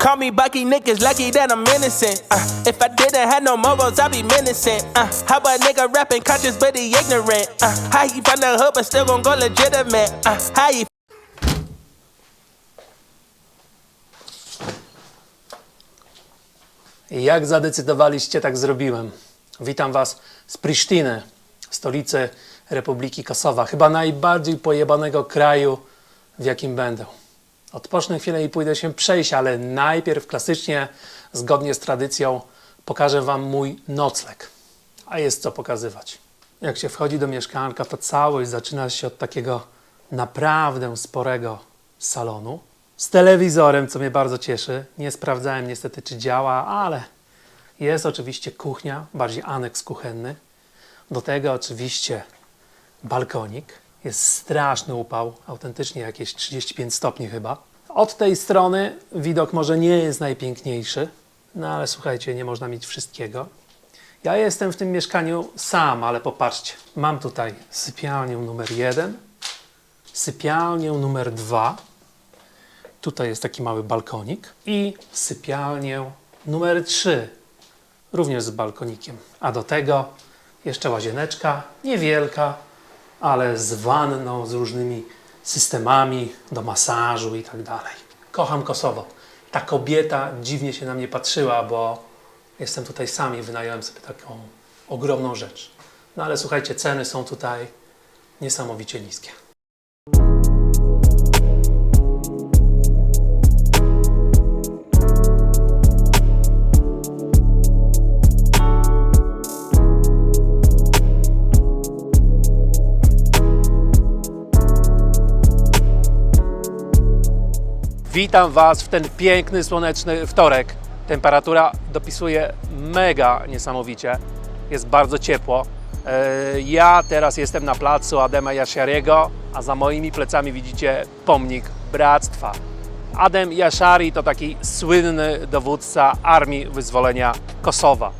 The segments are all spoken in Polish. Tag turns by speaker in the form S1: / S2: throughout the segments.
S1: Call me Bucky niggas lucky that I'm innocent. Uh, if I didn't have no morals, I'd be menacing. Uh, how nigga rapping conscious but he ignorant? Uh, how he the hood but still gon' go legitimate? Uh, how he
S2: Jak zadecydowaliście, tak zrobiłem. Witam Was z Prisztiny, stolicy Republiki Kosowa, chyba najbardziej pojebanego kraju, w jakim będę. Odpocznę chwilę i pójdę się przejść, ale najpierw klasycznie, zgodnie z tradycją, pokażę Wam mój nocleg. A jest co pokazywać. Jak się wchodzi do mieszkanka, to całość zaczyna się od takiego naprawdę sporego salonu z telewizorem, co mnie bardzo cieszy. Nie sprawdzałem niestety, czy działa, ale jest oczywiście kuchnia, bardziej aneks kuchenny. Do tego oczywiście balkonik. Jest straszny upał, autentycznie jakieś 35 stopni chyba. Od tej strony widok może nie jest najpiękniejszy, no ale słuchajcie, nie można mieć wszystkiego. Ja jestem w tym mieszkaniu sam, ale popatrzcie. Mam tutaj sypialnię numer jeden, sypialnię numer dwa. Tutaj jest taki mały balkonik i sypialnię numer 3, również z balkonikiem. A do tego jeszcze łazieneczka, niewielka, ale z wanną, z różnymi systemami do masażu i tak dalej. Kocham Kosowo. Ta kobieta dziwnie się na mnie patrzyła, bo jestem tutaj sam i wynająłem sobie taką ogromną rzecz. No ale słuchajcie, ceny są tutaj niesamowicie niskie. Witam Was w ten piękny, słoneczny wtorek. Temperatura dopisuje mega niesamowicie. Jest bardzo ciepło. E, Ja teraz jestem na placu Adema Jasiariego, a za moimi plecami widzicie pomnik Bractwa. Adem Jaszari to taki słynny dowódca Armii Wyzwolenia Kosowa.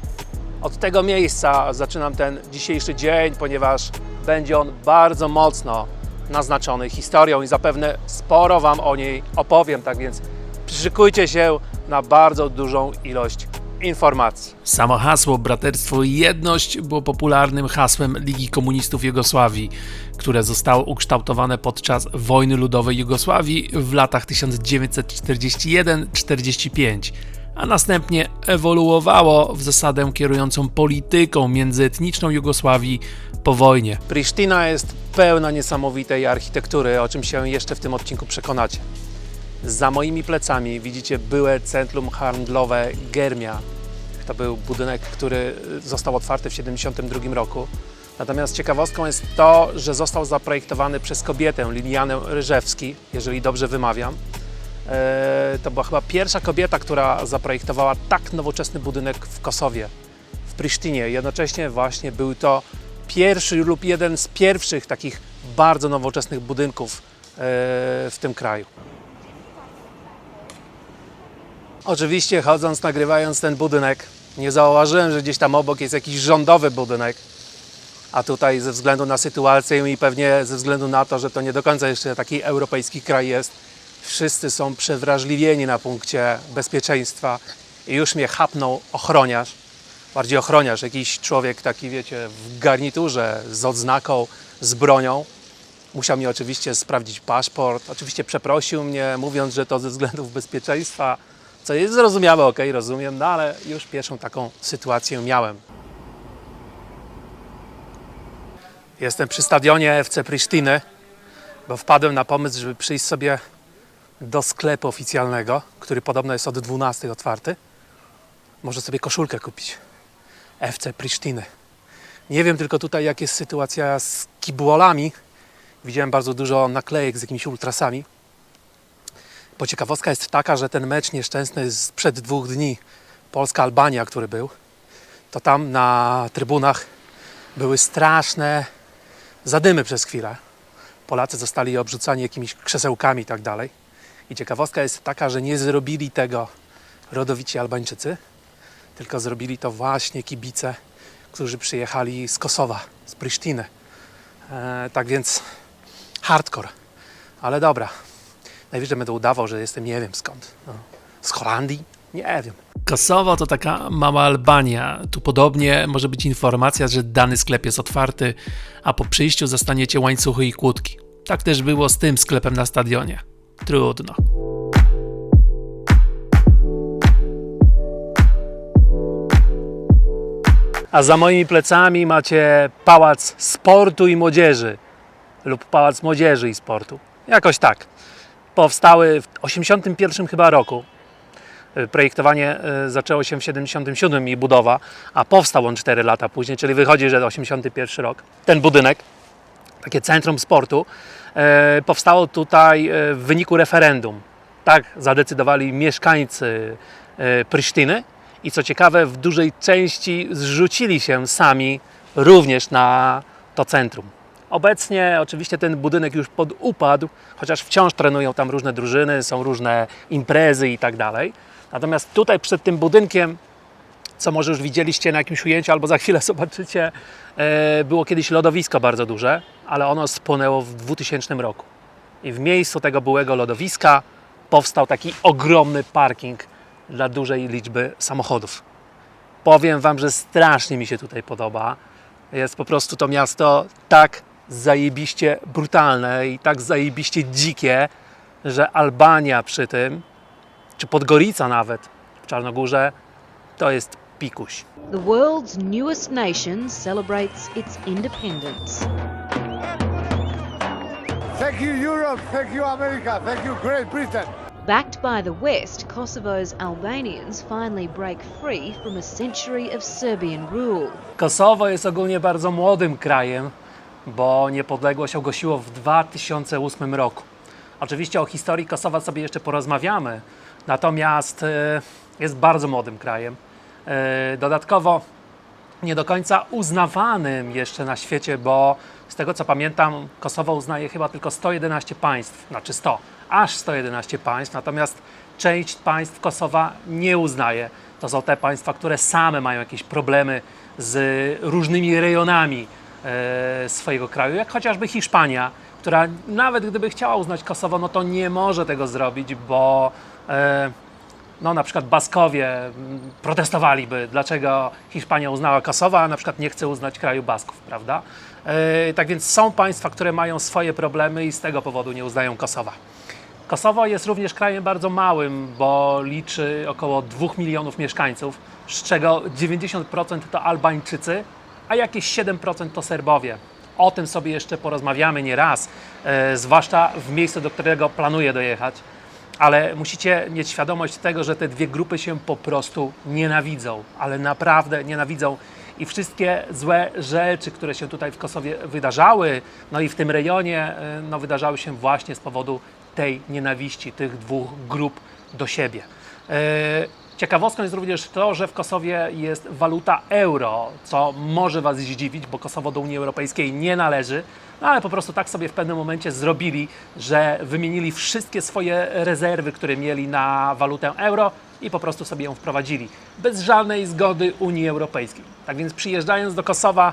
S2: Od tego miejsca zaczynam ten dzisiejszy dzień, ponieważ będzie on bardzo mocno naznaczony historią i zapewne sporo Wam o niej opowiem, tak więc przyszykujcie się na bardzo dużą ilość informacji.
S3: Samo hasło Braterstwo i Jedność było popularnym hasłem Ligi Komunistów Jugosławii, które zostało ukształtowane podczas wojny ludowej Jugosławii w latach 1941-45, a następnie ewoluowało w zasadę kierującą polityką międzyetniczną Jugosławii po wojnie.
S2: Prisztina jest pełna niesamowitej architektury, o czym się jeszcze w tym odcinku przekonacie. Za moimi plecami widzicie byłe centrum handlowe Germia. To był budynek, który został otwarty w 1972 roku. Natomiast ciekawostką jest to, że został zaprojektowany przez kobietę, Lilianę Ryżewski, jeżeli dobrze wymawiam. E, To była chyba pierwsza kobieta, która zaprojektowała tak nowoczesny budynek w Kosowie, w Prisztinie. Jednocześnie właśnie był to pierwszy lub jeden z pierwszych takich bardzo nowoczesnych budynków e, w tym kraju. Oczywiście chodząc, nagrywając ten budynek, nie zauważyłem, że gdzieś tam obok jest jakiś rządowy budynek. A tutaj ze względu na sytuację i pewnie ze względu na to, że to nie do końca jeszcze taki europejski kraj jest, wszyscy są przewrażliwieni na punkcie bezpieczeństwa i już mnie chapnął ochroniarz, bardziej ochroniarz, jakiś człowiek taki, wiecie, w garniturze z odznaką, z bronią. Musiał mi oczywiście sprawdzić paszport. Oczywiście przeprosił mnie, mówiąc, że to ze względów bezpieczeństwa, co jest zrozumiałe, ok, rozumiem, no ale już pierwszą taką sytuację miałem. Jestem przy stadionie FC Prisztiny, bo wpadłem na pomysł, żeby przyjść sobie do sklepu oficjalnego, który podobno jest od 12 otwarty. Może sobie koszulkę kupić. FC Prisztiny. Nie wiem tylko tutaj, jak jest sytuacja z kibuolami. Widziałem bardzo dużo naklejek z jakimiś ultrasami. Bo ciekawostka jest taka, że ten mecz nieszczęsny sprzed dwóch dni, Polska-Albania, który był, to tam na trybunach były straszne zadymy przez chwilę. Polacy zostali obrzucani jakimiś krzesełkami i tak dalej. I ciekawostka jest taka, że nie zrobili tego rodowici Albańczycy, tylko zrobili to właśnie kibice, którzy przyjechali z Kosowa, z Prisztiny. E, tak więc hardcore. Ale dobra. Najwyżej będę udawał, że jestem nie wiem skąd. No. Z Holandii? Nie wiem.
S3: Kosowo to taka mała Albania. Tu podobnie może być informacja, że dany sklep jest otwarty, a po przyjściu zastaniecie łańcuchy i kłódki. Tak też było z tym sklepem na stadionie. Trudno.
S2: A za moimi plecami macie Pałac Sportu i Młodzieży lub Pałac Młodzieży i Sportu. Jakoś tak. Powstały w 81 chyba roku. Y, Projektowanie y, zaczęło się w 77 i budowa, a powstał on 4 lata później, czyli wychodzi, że 81 rok. Ten budynek, takie centrum sportu, e, powstało tutaj w wyniku referendum. Tak zadecydowali mieszkańcy Prysztyny i co ciekawe, w dużej części zrzucili się sami również na to centrum. Obecnie oczywiście ten budynek już podupadł, chociaż wciąż trenują tam różne drużyny, są różne imprezy i tak dalej. Natomiast tutaj przed tym budynkiem co może już widzieliście na jakimś ujęciu, albo za chwilę zobaczycie, e, było kiedyś lodowisko bardzo duże, ale ono spłonęło w 2000 roku. I w miejscu tego byłego lodowiska powstał taki ogromny parking dla dużej liczby samochodów. Powiem Wam, że strasznie mi się tutaj podoba. Jest po prostu to miasto tak zajebiście brutalne i tak zajebiście dzikie, że Albania przy tym, czy Podgorica nawet w Czarnogórze, to jest pikuś.
S4: The world's newest nation celebrates its independence.
S5: Thank you, Europe. Thank you, America. Thank you, Great Britain.
S4: Backed by the West, Kosovo's Albanians finally break free from a century of Serbian rule.
S2: Kosowo jest ogólnie bardzo młodym krajem, bo niepodległość ogłosiło w 2008 roku. Oczywiście o historii Kosowa sobie jeszcze porozmawiamy, natomiast e, jest bardzo młodym krajem. E, Dodatkowo nie do końca uznawanym jeszcze na świecie, bo z tego co pamiętam, Kosowo uznaje chyba tylko 111 państw, znaczy 100, aż 111 państw, natomiast część państw Kosowa nie uznaje. To są te państwa, które same mają jakieś problemy z różnymi rejonami e, swojego kraju, jak chociażby Hiszpania, która nawet gdyby chciała uznać Kosowo, no to nie może tego zrobić, bo e, no na przykład Baskowie mm, protestowaliby, dlaczego Hiszpania uznała Kosowo, a na przykład nie chce uznać kraju Basków, prawda? E, tak więc są państwa, które mają swoje problemy i z tego powodu nie uznają Kosowa. Kosowo jest również krajem bardzo małym, bo liczy około 2 milionów mieszkańców, z czego 90% to Albańczycy, a jakieś 7% to Serbowie. O tym sobie jeszcze porozmawiamy nie raz, e, zwłaszcza w miejscu, do którego planuję dojechać ale musicie mieć świadomość tego, że te dwie grupy się po prostu nienawidzą, ale naprawdę nienawidzą. I wszystkie złe rzeczy, które się tutaj w Kosowie wydarzały, no i w tym rejonie, y, no wydarzały się właśnie z powodu tej nienawiści tych dwóch grup do siebie. E, Ciekawostką jest również to, że w Kosowie jest waluta euro, co może Was zdziwić, bo Kosowo do Unii Europejskiej nie należy, no ale po prostu tak sobie w pewnym momencie zrobili, że wymienili wszystkie swoje rezerwy, które mieli na walutę euro i po prostu sobie ją wprowadzili. Bez żadnej zgody Unii Europejskiej. Tak więc przyjeżdżając do Kosowa,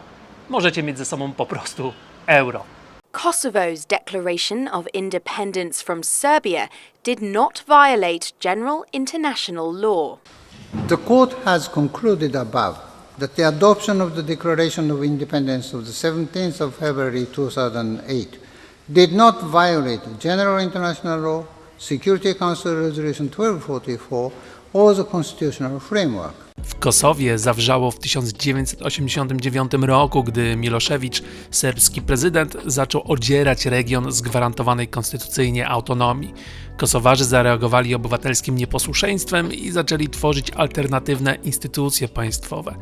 S2: możecie mieć ze sobą po prostu euro.
S6: Kosovo's declaration of independence from Serbia did not violate general international law.
S7: The court has concluded above that the adoption of the Declaration of Independence of the 17th of February 2008 did not violate general international law, Security Council Resolution 1244, the constitutional framework.
S3: W Kosowie zawrzało w 1989 roku, gdy Miloszewicz, serbski prezydent, zaczął odzierać region z gwarantowanej konstytucyjnie autonomii. Kosowarzy zareagowali obywatelskim nieposłuszeństwem i zaczęli tworzyć alternatywne instytucje państwowe.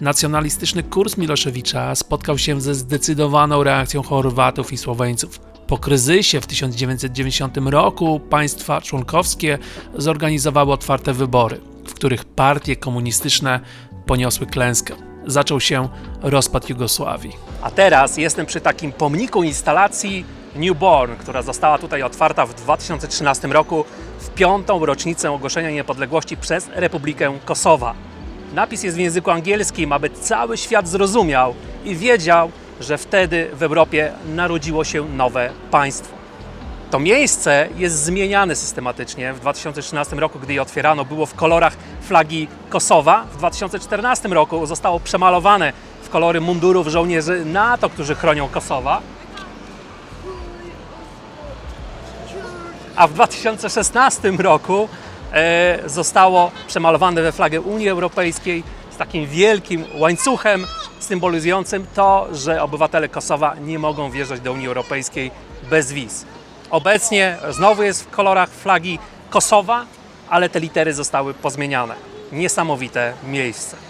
S3: Nacjonalistyczny kurs Miloszewicza spotkał się ze zdecydowaną reakcją Chorwatów i Słoweńców. Po kryzysie w 1990 roku państwa członkowskie zorganizowały otwarte wybory, w których partie komunistyczne poniosły klęskę. Zaczął się rozpad Jugosławii.
S2: A teraz jestem przy takim pomniku instalacji Newborn, która została tutaj otwarta w 2013 roku w piątą rocznicę ogłoszenia niepodległości przez Republikę Kosowa. Napis jest w języku angielskim, aby cały świat zrozumiał i wiedział, że wtedy w Europie narodziło się nowe państwo. To miejsce jest zmieniane systematycznie. W 2013 roku, gdy je otwierano, było w kolorach flagi Kosowa. W 2014 roku zostało przemalowane w kolory mundurów żołnierzy NATO, którzy chronią Kosowa. A w 2016 roku e, zostało przemalowane we flagę Unii Europejskiej z takim wielkim łańcuchem symbolizującym to, że obywatele Kosowa nie mogą wjeżdżać do Unii Europejskiej bez wiz. Obecnie znowu jest w kolorach flagi Kosowa, ale te litery zostały pozmieniane. Niesamowite miejsce.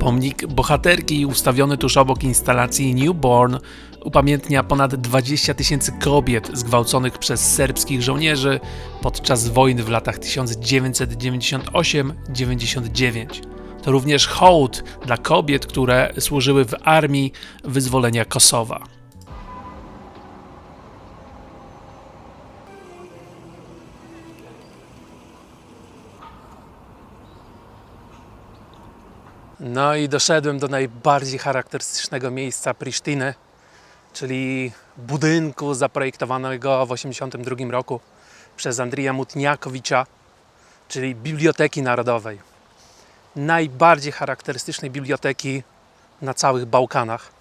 S3: Pomnik bohaterki ustawiony tuż obok instalacji Newborn upamiętnia ponad 20 tysięcy kobiet zgwałconych przez serbskich żołnierzy podczas wojny w latach 1998-99. To również hołd dla kobiet, które służyły w armii wyzwolenia Kosowa.
S2: No i doszedłem do najbardziej charakterystycznego miejsca Prisztiny, czyli budynku zaprojektowanego w 1982 roku przez Andrija Mutniakowicza, czyli Biblioteki Narodowej. Najbardziej charakterystycznej biblioteki na całych Bałkanach.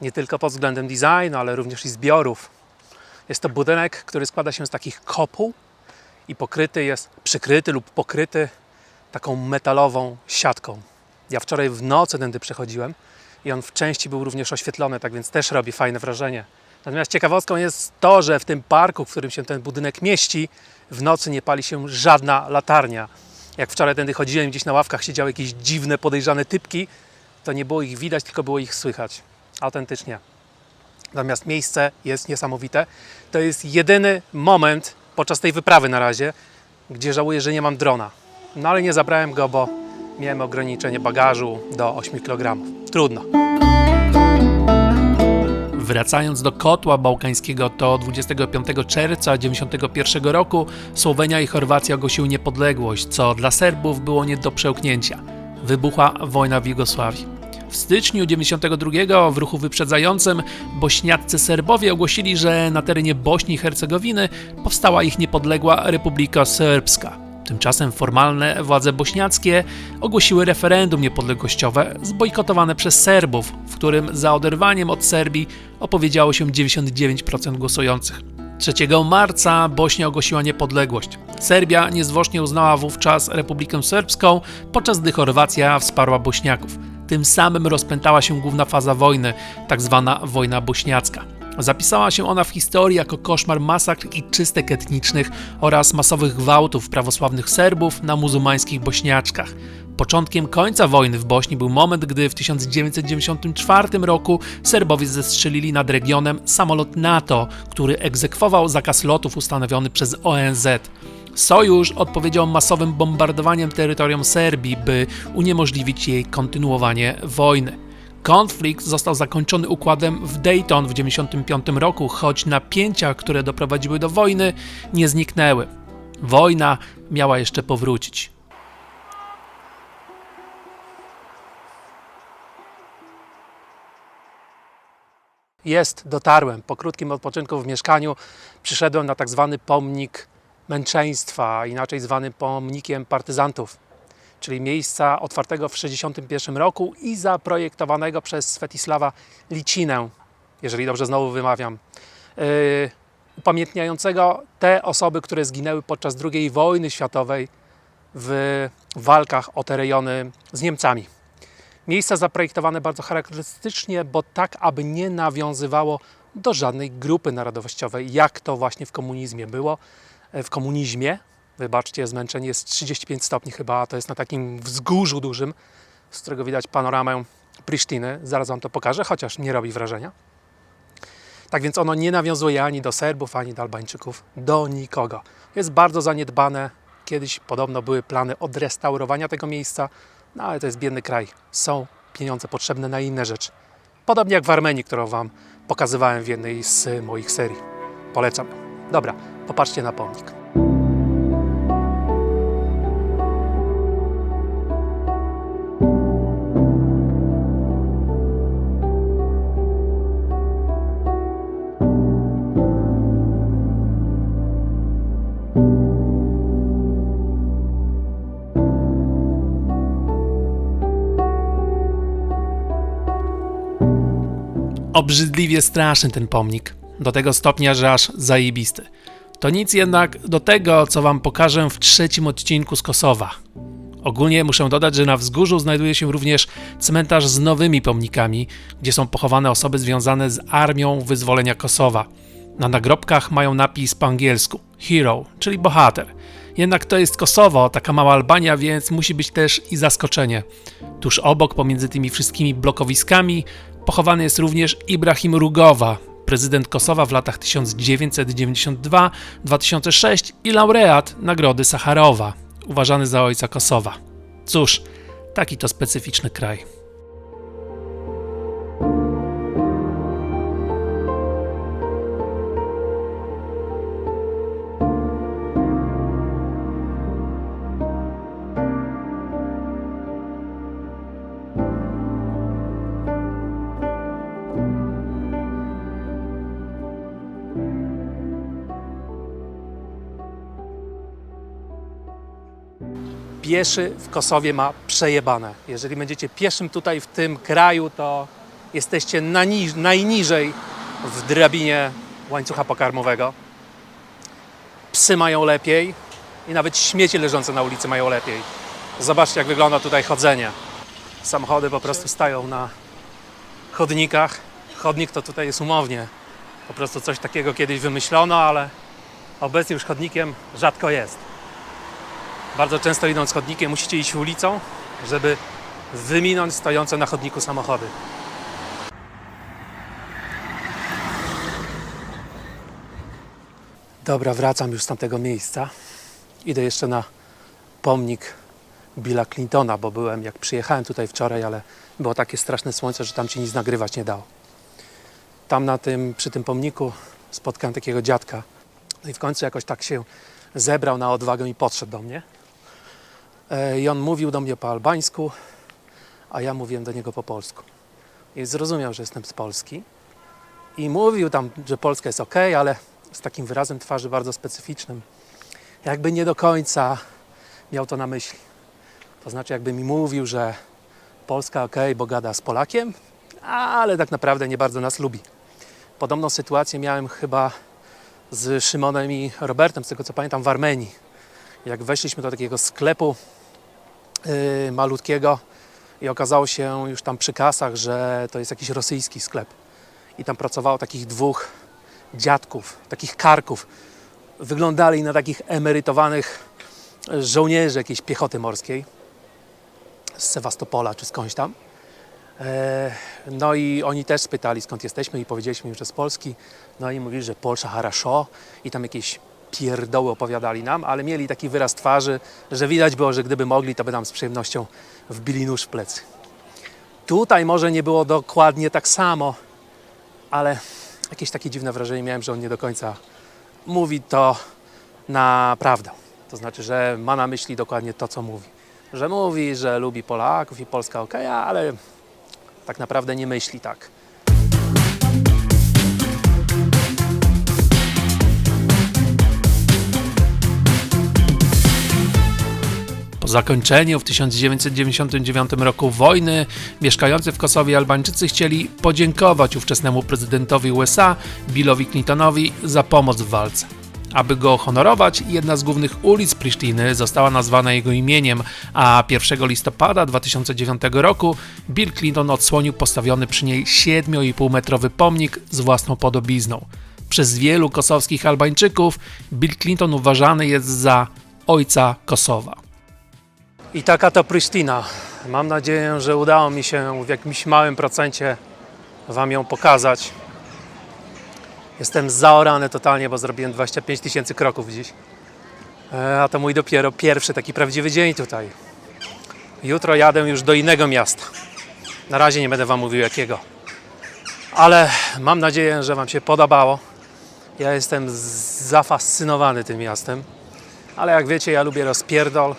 S2: Nie tylko pod względem designu, ale również i zbiorów. Jest to budynek, który składa się z takich kopuł i pokryty jest, przykryty lub pokryty taką metalową siatką. Ja wczoraj w nocy tędy przechodziłem i on w części był również oświetlony, tak więc też robi fajne wrażenie. Natomiast ciekawostką jest to, że w tym parku, w którym się ten budynek mieści, w nocy nie pali się żadna latarnia. Jak wczoraj tędy chodziłem, gdzieś na ławkach siedziały jakieś dziwne, podejrzane typki, to nie było ich widać, tylko było ich słychać. Autentycznie. Natomiast miejsce jest niesamowite. To jest jedyny moment podczas tej wyprawy na razie, gdzie żałuję, że nie mam drona. No ale nie zabrałem go, bo miałem ograniczenie bagażu do 8 kg. Trudno.
S3: Wracając do kotła bałkańskiego, to 25 czerwca 1991 roku Słowenia i Chorwacja ogłosiły niepodległość, co dla Serbów było nie do przełknięcia. Wybuchła wojna w Jugosławii. W styczniu 92 w ruchu wyprzedzającym bośniaccy Serbowie ogłosili, że na terenie Bośni i Hercegowiny powstała ich niepodległa Republika Serbska. Tymczasem formalne władze bośniackie ogłosiły referendum niepodległościowe zbojkotowane przez Serbów, w którym za oderwaniem od Serbii opowiedziało się 99% głosujących. 3 marca Bośnia ogłosiła niepodległość. Serbia niezwłocznie uznała wówczas Republikę Serbską, podczas gdy Chorwacja wsparła Bośniaków. Tym samym rozpętała się główna faza wojny, tak zwana wojna bośniacka. Zapisała się ona w historii jako koszmar masakr i czystek etnicznych oraz masowych gwałtów prawosławnych Serbów na muzułmańskich bośniaczkach. Początkiem końca wojny w Bośni był moment, gdy w 1994 roku Serbowie zestrzelili nad regionem samolot NATO, który egzekwował zakaz lotów ustanowiony przez ONZ. Sojusz odpowiedział masowym bombardowaniem terytorium Serbii, by uniemożliwić jej kontynuowanie wojny. Konflikt został zakończony układem w Dayton w 1995 roku, choć napięcia, które doprowadziły do wojny, nie zniknęły. Wojna miała jeszcze powrócić.
S2: Jest, dotarłem. Po krótkim odpoczynku w mieszkaniu przyszedłem na tak zwany pomnik męczeństwa, inaczej zwany pomnikiem partyzantów, czyli miejsca otwartego w 1961 roku i zaprojektowanego przez Svetisława Licinę, jeżeli dobrze znowu wymawiam, yy, upamiętniającego te osoby, które zginęły podczas II wojny światowej w walkach o te rejony z Niemcami. Miejsca zaprojektowane bardzo charakterystycznie, bo tak, aby nie nawiązywało do żadnej grupy narodowościowej, jak to właśnie w komunizmie było. E, W komunizmie, wybaczcie, zmęczenie jest 35 stopni chyba, to jest na takim wzgórzu dużym, z którego widać panoramę Prisztiny. Zaraz Wam to pokażę, chociaż nie robi wrażenia. Tak więc ono nie nawiązuje ani do Serbów, ani do Albańczyków, do nikogo. Jest bardzo zaniedbane, Kiedyś podobno były plany odrestaurowania tego miejsca, no ale to jest biedny kraj. Są pieniądze potrzebne na inne rzeczy. Podobnie jak w Armenii, którą Wam pokazywałem w jednej z moich serii. Polecam. Dobra, popatrzcie na pomnik.
S3: Obrzydliwie straszny ten pomnik. Do tego stopnia, że aż zajebisty. To nic jednak do tego, co wam pokażę w trzecim odcinku z Kosowa. Ogólnie muszę dodać, że na wzgórzu znajduje się również cmentarz z nowymi pomnikami, gdzie są pochowane osoby związane z Armią Wyzwolenia Kosowa. Na nagrobkach mają napis po angielsku Hero, czyli bohater. Jednak to jest Kosowo, taka mała Albania, więc musi być też i zaskoczenie. Tuż obok, pomiędzy tymi wszystkimi blokowiskami, pochowany jest również Ibrahim Rugowa, prezydent Kosowa w latach 1992-2006 i laureat Nagrody Sacharowa, uważany za ojca Kosowa. Cóż, taki to specyficzny kraj.
S2: Pieszy w Kosowie ma przejebane. Jeżeli będziecie pieszym tutaj w tym kraju, to jesteście najniżej w drabinie łańcucha pokarmowego. Psy mają lepiej i nawet śmieci leżące na ulicy mają lepiej. Zobaczcie, jak wygląda tutaj chodzenie. Samochody po prostu stają na chodnikach. Chodnik to tutaj jest umownie. Po prostu coś takiego kiedyś wymyślono, ale obecnie już chodnikiem rzadko jest. Bardzo często idąc chodnikiem musicie iść ulicą, żeby wyminąć stojące na chodniku samochody. Dobra, wracam już z tamtego miejsca. Idę jeszcze na pomnik Billa Clintona, bo byłem, jak przyjechałem tutaj wczoraj, ale było takie straszne słońce, że tam się nic nagrywać nie dało. Tam na tym, przy tym pomniku spotkałem takiego dziadka. No i w końcu jakoś tak się zebrał na odwagę i podszedł do mnie. E, I on mówił do mnie po albańsku, a ja mówiłem do niego po polsku. I zrozumiał, że jestem z Polski. I mówił tam, że Polska jest ok, ale z takim wyrazem twarzy bardzo specyficznym. Jakby nie do końca miał to na myśli. To znaczy, jakby mi mówił, że Polska ok, bo gada z Polakiem, ale tak naprawdę nie bardzo nas lubi. Podobną sytuację miałem chyba z Szymonem i Robertem, z tego co pamiętam, w Armenii. Jak weszliśmy do takiego sklepu malutkiego i okazało się już tam przy kasach, że to jest jakiś rosyjski sklep. I tam pracowało takich dwóch dziadków, takich karków. Wyglądali na takich emerytowanych żołnierzy jakiejś piechoty morskiej z Sewastopola czy skądś tam. E, No i oni też spytali skąd jesteśmy i powiedzieliśmy im, że z Polski. No i mówili, że Polsza haraszo i tam jakieś pierdoły opowiadali nam, ale mieli taki wyraz twarzy, że widać było, że gdyby mogli, to by nam z przyjemnością wbili nóż w plecy. Tutaj może nie było dokładnie tak samo, ale jakieś takie dziwne wrażenie miałem, że on nie do końca mówi to na prawdę. To znaczy, że ma na myśli dokładnie to, co mówi. Że mówi, że lubi Polaków i Polska ok, ale tak naprawdę nie myśli tak.
S3: Po zakończeniu w 1999 roku wojny mieszkający w Kosowie Albańczycy chcieli podziękować ówczesnemu prezydentowi USA Billowi Clintonowi za pomoc w walce. Aby go honorować, jedna z głównych ulic Prisztiny została nazwana jego imieniem, a 1 listopada 2009 roku Bill Clinton odsłonił postawiony przy niej 7,5 metrowy pomnik z własną podobizną. Przez wielu kosowskich Albańczyków Bill Clinton uważany jest za ojca Kosowa.
S2: I taka to Pristina. Mam nadzieję, że udało mi się w jakimś małym procencie Wam ją pokazać. Jestem zaorany totalnie, bo zrobiłem 25 tysięcy kroków dziś. E, A to mój dopiero pierwszy taki prawdziwy dzień tutaj. Jutro jadę już do innego miasta. Na razie nie będę Wam mówił jakiego. Ale mam nadzieję, że Wam się podobało. Ja jestem zafascynowany tym miastem. Ale jak wiecie, ja lubię rozpierdol.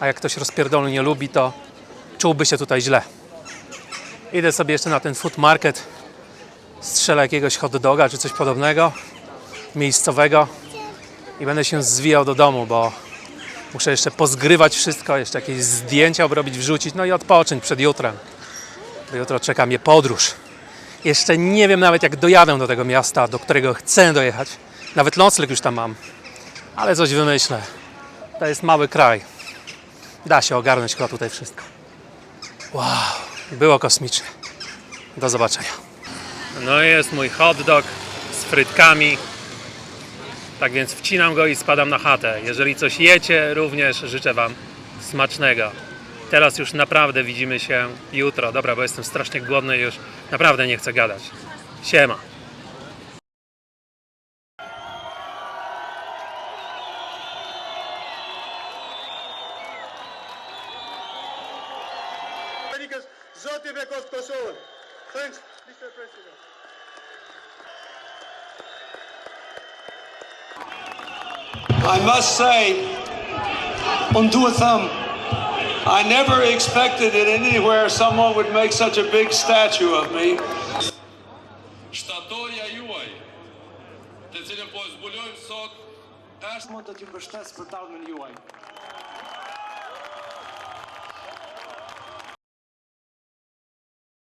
S2: A jak ktoś rozpierdolu nie lubi, to czułby się tutaj źle. Idę sobie jeszcze na ten food market. Strzelę jakiegoś hot doga czy coś podobnego. Miejscowego. I będę się zwijał do domu, bo muszę jeszcze pozgrywać wszystko, jeszcze jakieś zdjęcia obrobić, wrzucić, no i odpocząć przed jutrem. Bo jutro czeka mnie podróż. Jeszcze nie wiem nawet jak dojadę do tego miasta, do którego chcę dojechać. Nawet nocleg już tam mam. Ale coś wymyślę. To jest mały kraj. Da się ogarnąć chyba tutaj wszystko. Wow, było kosmicznie. Do zobaczenia. No jest mój hot dog z frytkami. Tak więc wcinam go i spadam na chatę. Jeżeli coś jecie, również życzę Wam smacznego. Teraz już naprawdę widzimy się jutro. Dobra, bo jestem strasznie głodny i już naprawdę nie chcę gadać. Siema.
S5: Thanks, Mr. President.
S8: I must say, undo a thumb. I never expected that anywhere someone would make such a big statue of me.
S9: Shtatorja juaj, të cilën po zbulojmë sot, është
S8: Më të t'ju mbështes për talmën juaj.